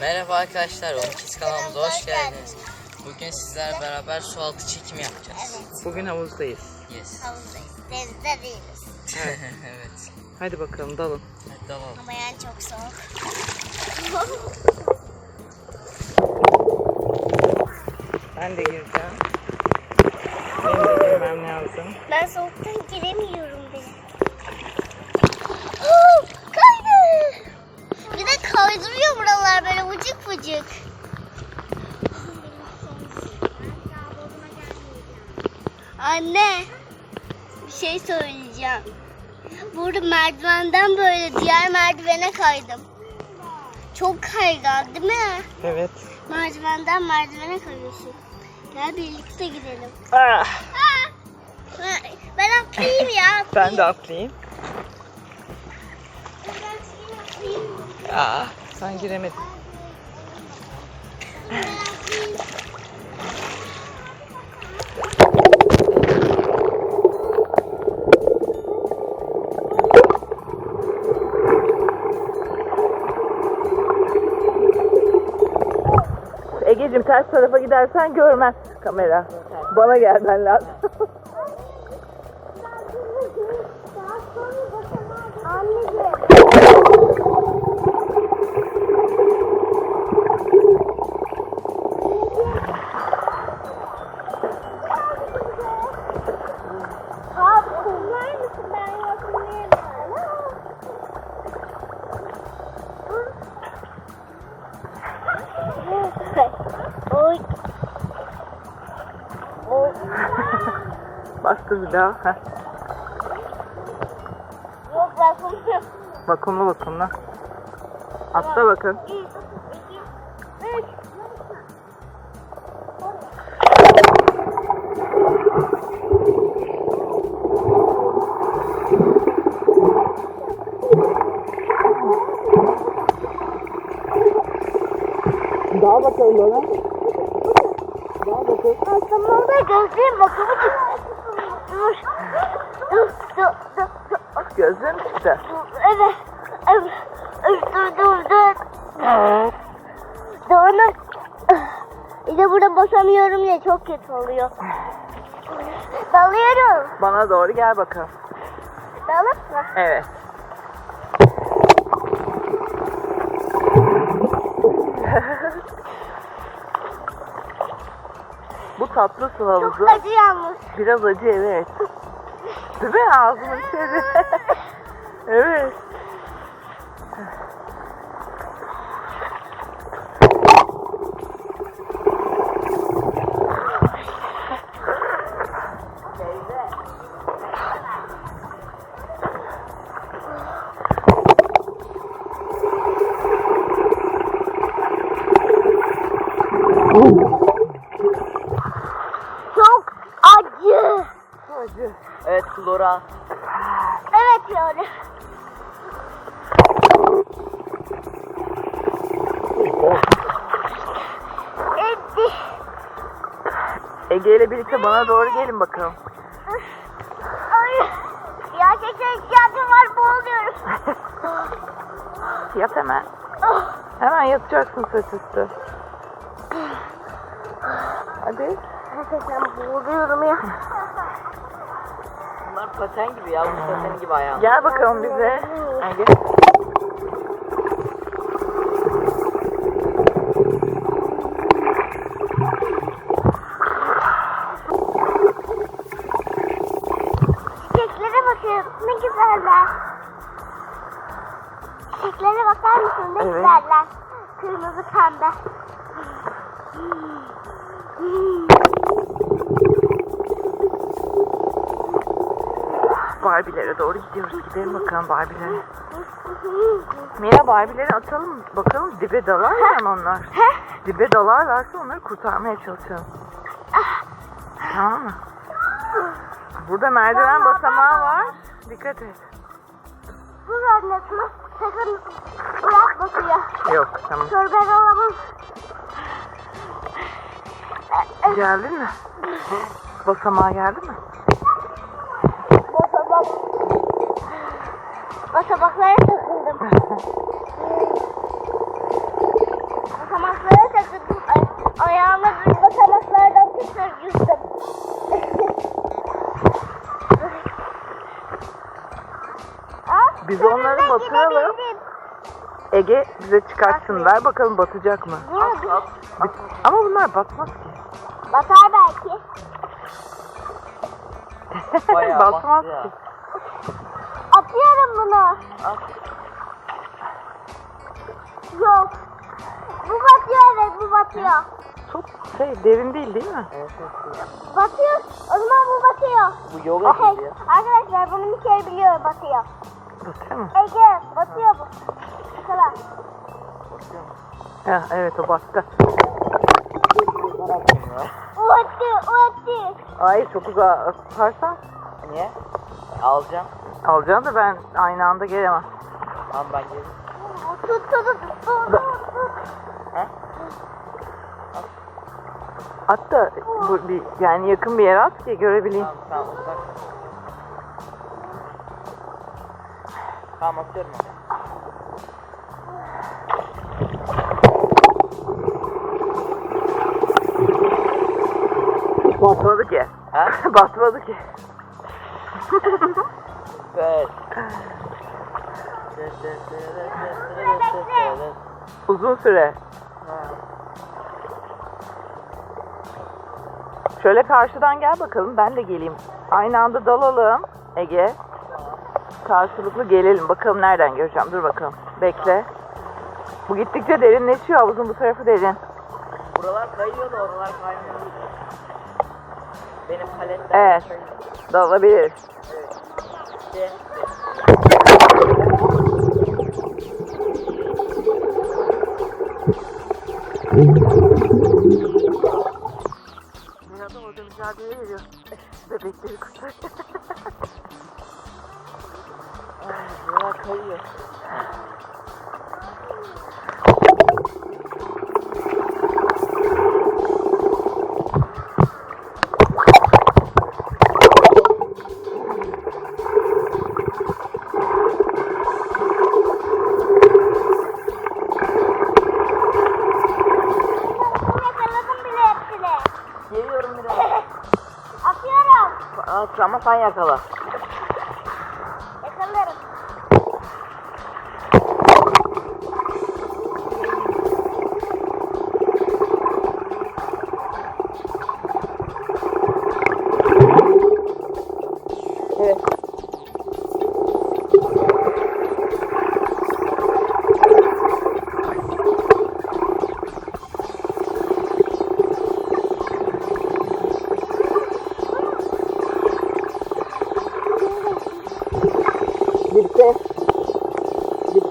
Merhaba arkadaşlar, Kids kanalımıza hoş geldiniz. Bugün sizlerle beraber su altı çekimi yapacağız. Bugün havuzdayız. Yes. Havuzdayız. Denizde değiliz. evet. Hadi bakalım dalın. Hadi dalalım. Ama yani çok soğuk. Ben de gireceğim. Benim de girmem lazım. Ben soğuktan giremiyorum söyleyeceğim. Burada merdivenden böyle diğer merdivene kaydım. Çok kaygan değil mi? Evet. Merdivenden merdivene kayıyorsun. Gel birlikte gidelim. Ah, Aa, ben- ben atlayayım ya. ben de atlayayım. Aa, sen giremedin. Egeciğim ters tarafa gidersen görmez kamera. Bana gelmen lazım. Bastı bir daha. Heh. Yok kullanıyorum. Vakumlu vakumlu. Atla bakın. Üç. Daha bakalım ona. Daha bakalım. Aslında da gözlüğüm bakımı Dur. Gözün çıktı. Evet. Evet. Dur, dur, dur. Doğru. Bir de burada basamıyorum ya çok kötü oluyor. Dalıyorum. Bana doğru gel bakalım. Dalıp mı? Evet. Bu tatlı su havuzu. Çok acı yalnız. Biraz acı evet. Değil mi? Ağzımın içeri. evet. Yani. Etti. Ege ile birlikte bana doğru gelin bakalım. Ay. Gerçekten ihtiyacım var boğuluyorum. Yat hemen. Hemen yatacaksın sırt üstü. Hadi. Gerçekten boğuluyorum ya. Paten gibi ya, bu paten gibi ayağım. Gel bakalım bize. Ege. Çiçeklere bakın ne güzeller. Çiçeklere bakar mısın ne Evet. güzeller. Kırmızı pembe. Barbilere doğru gidiyoruz. Gidelim bakalım Barbilere. Mira Barbilere atalım. Bakalım dibe dalarlar mı onlar? Dibe dalarlarsa onları kurtarmaya çalışalım. Tamam mı? Burada merdiven basamağı var. Dikkat et. Bu annesi sakın bırakma suya. Yok tamam. Dur ben alamam. Geldin mi? Basamağa geldin mi? Basamak. Basamaklara takıldım. Basamaklara takıldım. Ay, ayağıma bir basamaklardan tekrar yüzdüm. Biz onları batıralım. Ege bize çıkartsın. Ver bakalım batacak mı? Dur, dur. Ama bunlar batmaz ki. Batar belki. Bayağı Batmaz ki. Atıyorum bunu. At. Yok. Bu batıyor evet bu batıyor. Çok şey derin değil değil mi? Evet. Batıyor. O zaman bu batıyor. Bu yoga Hey, gidiyor. arkadaşlar bunu bir kere biliyorum batıyor. Batıyor mu? Ege batıyor bu. Bakalım. Ha, evet o battı. Uğrattı uğrattı. Ay çok uzağa tutarsan Niye? Alacağım. alacağım da ben aynı anda gelemem. Tamam ben gelirim. Ha? Hatta bu bir yani yakın bir yere at ki görebileyim. Tamam tamam uzak. Tamam atıyorum. Batmadı ki. Ha? Batmadı ki. Evet. Uzun süre. Şöyle karşıdan gel bakalım ben de geleyim. Aynı anda dalalım Ege. Karşılıklı gelelim. Bakalım nereden göreceğim. Dur bakalım. Bekle. Bu gittikçe derinleşiyor. Havuzun bu tarafı derin. Buralar kayıyor da oralar kaymıyor. Benim paletler Evet. kayıyor. Dalabiliriz. İşte Bir adam orada mücadele veriyor. Bebekleri kurtar. ama sen yakala.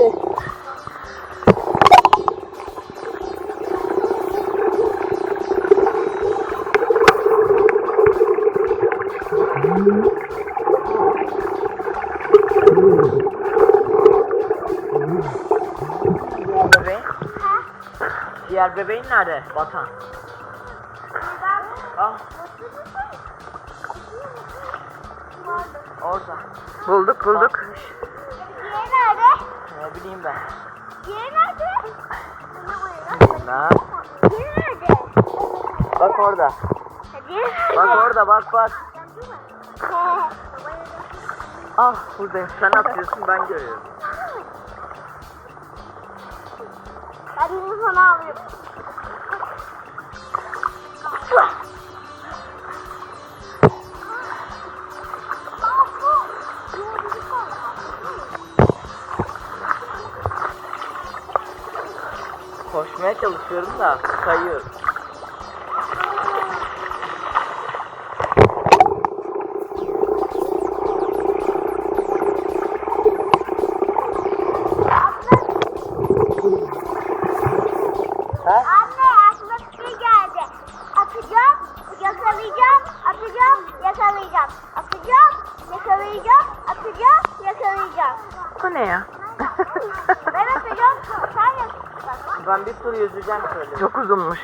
Bitti. Diğer bebeğin? Diğer bebeğin nerede? Batan. Ah orada. Bulduk bulduk. Batmış. Ne bileyim ben. Diğeri nerede? Ha? Diğeri nerede? Bak orada. Nerede? Bak orada bak bak. Ah buradayım. Sen atıyorsun ben görüyorum. Ben bunu sana alayım. Koşmaya çalışıyorum da geldi. Atacağım, yakalayacağım, atacağım, yakalayacağım. Atacağım, yakalayacağım, atacağım, yakalayacağım. Bu ne ya? Ben bir tur yüzeceğim şöyle. Çok uzunmuş.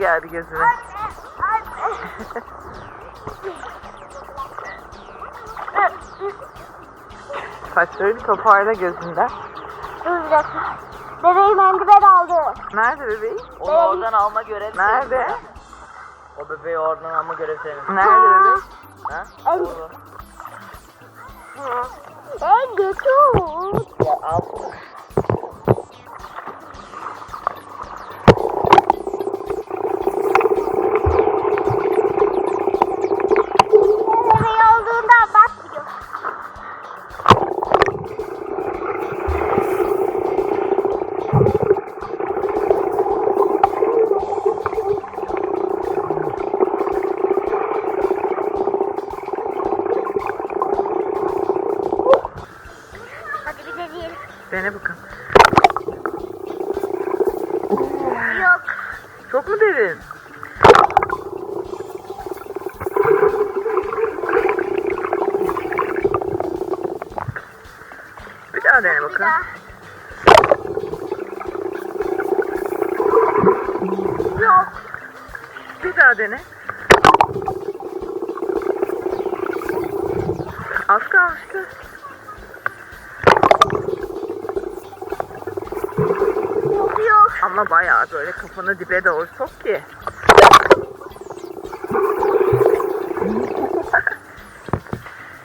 Geldi gözüme. Saçları bir toparla gözünden. Dur bir dakika. Bebeğim eldiven aldı. Nerede bebeği? Onu oradan alma görevi Nerede? senin. O bebeği oradan alma görevi senin. Nerede bebeği? Ha? El- Doğru. En götür. Ya al. Bebeği olduğundan bakmıyor. Hadi bir deneyelim. Dene bakın. Yok. Çok mu derin? Bir daha dene daha. Yok. Bir daha dene. Az kalmıştı. Yok. Ama bayağı böyle kafanı dibe doğru sok ki.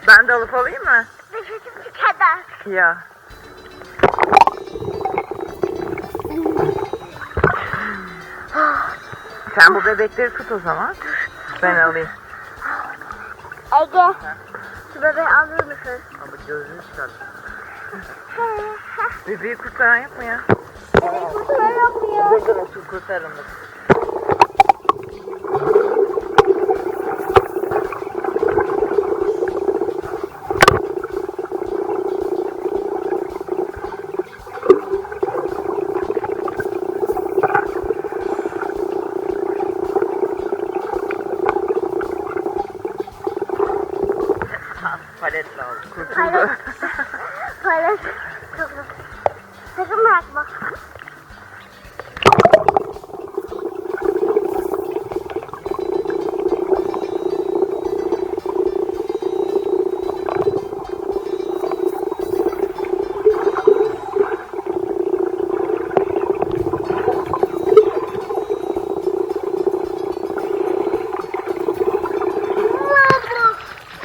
ben de alıp alayım mı? Nefesim kadar. Ya. Sen bu bebekleri tut o zaman. Ben alayım. Ege. Şu bebeği alır mısın? Ama gözünü çıkar. Bebeği kurtaran yok mu ya? Bebeği kurtaran yapmıyor. Dur dur otur kurtarırım. dur. Ha, Paletle al. Kurtuldu. Paylaş. Sakın bırakma.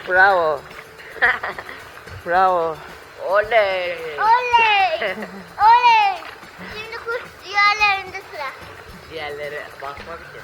Bravo. Bravo. Oley. Oley! Oley! Şimdi kuş diğerlerinde sıra. Diğerleri bakmak için.